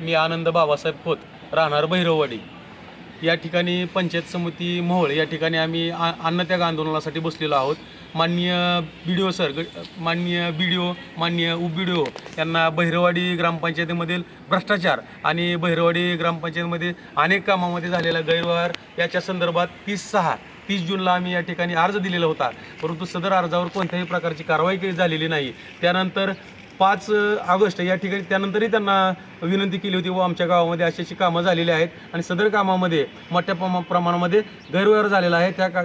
मी आनंद बाबासाहेब खोत राहणार भैरववाडी. या ठिकाणी पंचायत समिती मोहोळ या ठिकाणी आम्ही आ अन्नत्याग आंदोलनासाठी बसलेलो आहोत. माननीय बी डी ओ सर ग माननीय बी डी ओ माननीय उप बी डी ओ यांना बहिरवाडी ग्रामपंचायतीमधील भ्रष्टाचार आणि बहिरवाडी ग्रामपंचायतीमध्ये अनेक कामामध्ये झालेला गैरव्यवहार याच्या संदर्भात तीस सहा तीस जूनला आम्ही या ठिकाणी अर्ज दिलेला होता. परंतु सदर अर्जावर कोणत्याही प्रकारची कारवाई काही झालेली नाही. त्यानंतर पाच ऑगस्ट या ठिकाणी त्यानंतरही त्यांना विनंती केली होती व आमच्या गावामध्ये अशी अशी कामं झालेली आहेत आणि सदर कामामध्ये मोठ्या प्रमा प्रमाणामध्ये गैरव्यवहार झालेला आहे. त्या का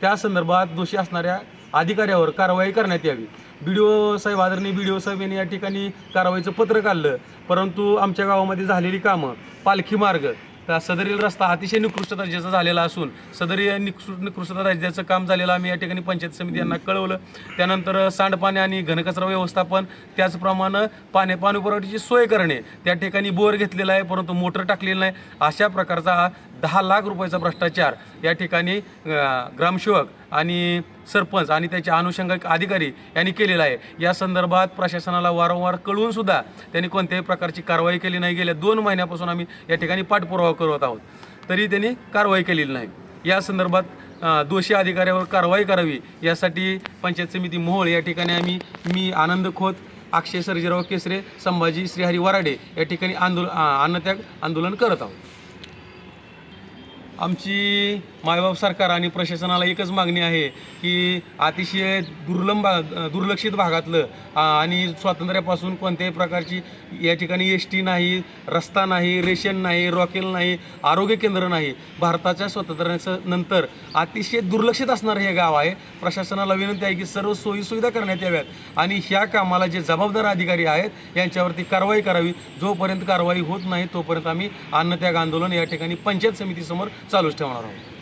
त्या संदर्भात दोषी असणाऱ्या अधिकाऱ्यावर कारवाई करण्यात यावी. बी डी ओ साहेब आदरणीय बी डी ओ साहेब यांनी या ठिकाणी कारवाईचं पत्र काढलं परंतु आमच्या गावामध्ये झालेली कामं पालखी मार्ग सदरील रस्ता अतिशय निकृष्ट दर्जाचा झालेला असून सदरील निकृष्ट निकृष्ट दर्जाचं काम झालेलं आम्ही या ठिकाणी पंचायत समिती यांना कळवलं. त्यानंतर सांडपाणी आणि घनकचरा व्यवस्थापन त्याचप्रमाणे पाणी पाणी पुरवठ्याची सोय करणे त्या ठिकाणी बोर घेतलेला आहे परंतु मोटर टाकलेली नाही. अशा प्रकारचा हा दहा लाख रुपयाचा भ्रष्टाचार या ठिकाणी ग्रामसेवक आणि सरपंच आणि त्याचे अनुषंगिक अधिकारी यांनी केलेला आहे. या संदर्भात प्रशासनाला वारंवार कळवूनसुद्धा त्यांनी कोणत्याही प्रकारची कारवाई केली नाही. गेल्या दोन महिन्यापासून आम्ही या ठिकाणी पाठपुरावा करत आहोत. तरी त्यांनी कारवाई केलेली नाही. या संदर्भात दोषी अधिकाऱ्यावर कारवाई करावी यासाठी पंचायत समिती मोहोळ या ठिकाणी आम्ही मी आनंद खोत अक्षय सर्जीराव केसरे संभाजी श्रीहरी वराडे या ठिकाणी आंदोलन अन्नत्याग आंदोलन करत आहोत. आमची मायबाप सरकार आणि प्रशासनाला एकच मागणी आहे की अतिशय दुर्लभ भाग दुर्लक्षित भागातलं आणि स्वातंत्र्यापासून कोणत्याही प्रकारची या ठिकाणी एस टी नाही रस्ता नाही रेशन नाही रॉकेल नाही आरोग्य केंद्र नाही भारताच्या स्वातंत्र्याचं नंतर अतिशय दुर्लक्षित असणारं हे गाव आहे. प्रशासनाला विनंती आहे की सर्व सोयीसुविधा करण्यात याव्यात आणि ह्या कामाला जे जबाबदार अधिकारी आहेत यांच्यावरती कारवाई करावी. जोपर्यंत कारवाई होत नाही तोपर्यंत आम्ही अन्नत्याग आंदोलन या ठिकाणी पंचायत समितीसमोर चालूच ठेवणार आहोत.